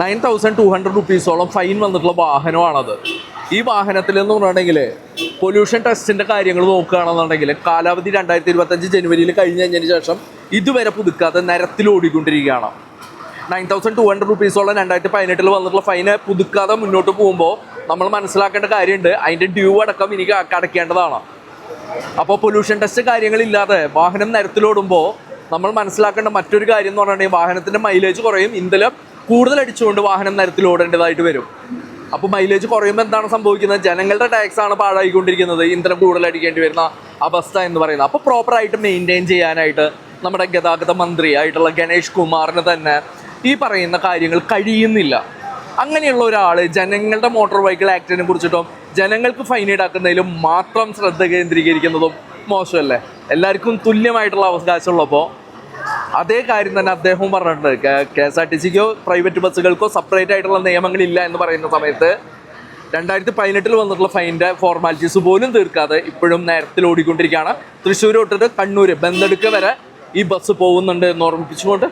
Nine thousand two hundred റുപ്പീസോളം fine വന്നിട്ടുള്ള വാഹനമാണത്. ഈ വാഹനത്തിൽ എന്ന് പറഞ്ഞിട്ടുണ്ടെങ്കിൽ പൊല്യൂഷൻ ടെസ്റ്റിന്റെ കാര്യങ്ങൾ നോക്കുകയാണെന്നുണ്ടെങ്കിൽ കാലാവധി രണ്ടായിരത്തി ഇരുപത്തഞ്ച് ജനുവരിയിൽ കഴിഞ്ഞ് കഴിഞ്ഞതിന് ശേഷം ഇതുവരെ പുതുക്കാതെ നിരത്തിൽ ഓടിക്കൊണ്ടിരിക്കുകയാണ്. നയൻ തൗസൻഡ് ടു ഹൺഡ്രഡ് റുപ്പീസോളം രണ്ടായിരത്തി പതിനെട്ടിൽ വന്നിട്ടുള്ള ഫൈന് പുതുക്കാതെ മുന്നോട്ട് പോകുമ്പോൾ നമ്മൾ മനസ്സിലാക്കേണ്ട കാര്യമുണ്ട്. അതിന്റെ ഡ്യൂ അടക്കം എനിക്ക് അടയ്ക്കേണ്ടതാണ് അപ്പോൾ പൊല്യൂഷൻ ടെസ്റ്റ് കാര്യങ്ങളില്ലാതെ വാഹനം നിരത്തിലോടുമ്പോൾ നമ്മൾ മനസ്സിലാക്കേണ്ട മറ്റൊരു കാര്യം എന്ന് പറഞ്ഞിട്ടുണ്ടെങ്കിൽ വാഹനത്തിന്റെ മൈലേജ് കുറയും. ഇന്ധനം കൂടുതൽ അടിച്ചുകൊണ്ട് വാഹനം നിരത്തിൽ ഓടേണ്ടതായിട്ട് വരും. അപ്പോൾ മൈലേജ് കുറയുമ്പോൾ എന്താണ് സംഭവിക്കുന്നത്? ജനങ്ങളുടെ ടാക്സ് ആണ് പാഴായിക്കൊണ്ടിരിക്കുന്നത്. ഇന്ധനം കൂടുതൽ അടിക്കേണ്ടി വരുന്ന അവസ്ഥ എന്ന് പറയുന്നത്. അപ്പോൾ പ്രോപ്പറായിട്ട് മെയിന്റെയിൻ ചെയ്യാനായിട്ട് നമ്മുടെ ഗതാഗത മന്ത്രി ആയിട്ടുള്ള ഗണേഷ് കുമാറിന് തന്നെ ഈ പറയുന്ന കാര്യങ്ങൾ കഴിയുന്നില്ല. അങ്ങനെയുള്ള ഒരാൾ ജനങ്ങളുടെ മോട്ടോർ വെഹിക്കിൾ ആക്ടിനെ കുറിച്ചിട്ടും ജനങ്ങൾക്ക് ഫൈൻ ഈടാക്കുന്നതിലും മാത്രം ശ്രദ്ധ കേന്ദ്രീകരിക്കുന്നതും മോശമല്ലേ? എല്ലാവർക്കും തുല്യമായിട്ടുള്ള അവകാശമുള്ളപ്പോൾ അതേ കാര്യം തന്നെ അദ്ദേഹവും പറഞ്ഞിട്ടുണ്ട്. കെ എസ് ആർ ടി സിക്കോ പ്രൈവറ്റ് ബസ്സുകൾക്കോ സെപ്പറേറ്റ് ആയിട്ടുള്ള നിയമങ്ങളില്ല എന്ന് പറയുന്ന സമയത്ത് രണ്ടായിരത്തി പതിനെട്ടിൽ വന്നിട്ടുള്ള ഫൈന്റെ ഫോർമാലിറ്റീസ് പോലും തീർക്കാതെ ഇപ്പോഴും നേരത്തിൽ ഓടിക്കൊണ്ടിരിക്കുകയാണ്. തൃശ്ശൂർ തൊട്ടിട്ട് കണ്ണൂർ ബന്തെടുക്ക വരെ ഈ ബസ് പോകുന്നുണ്ട് എന്ന് ഓർമ്മിപ്പിച്ചുകൊണ്ട്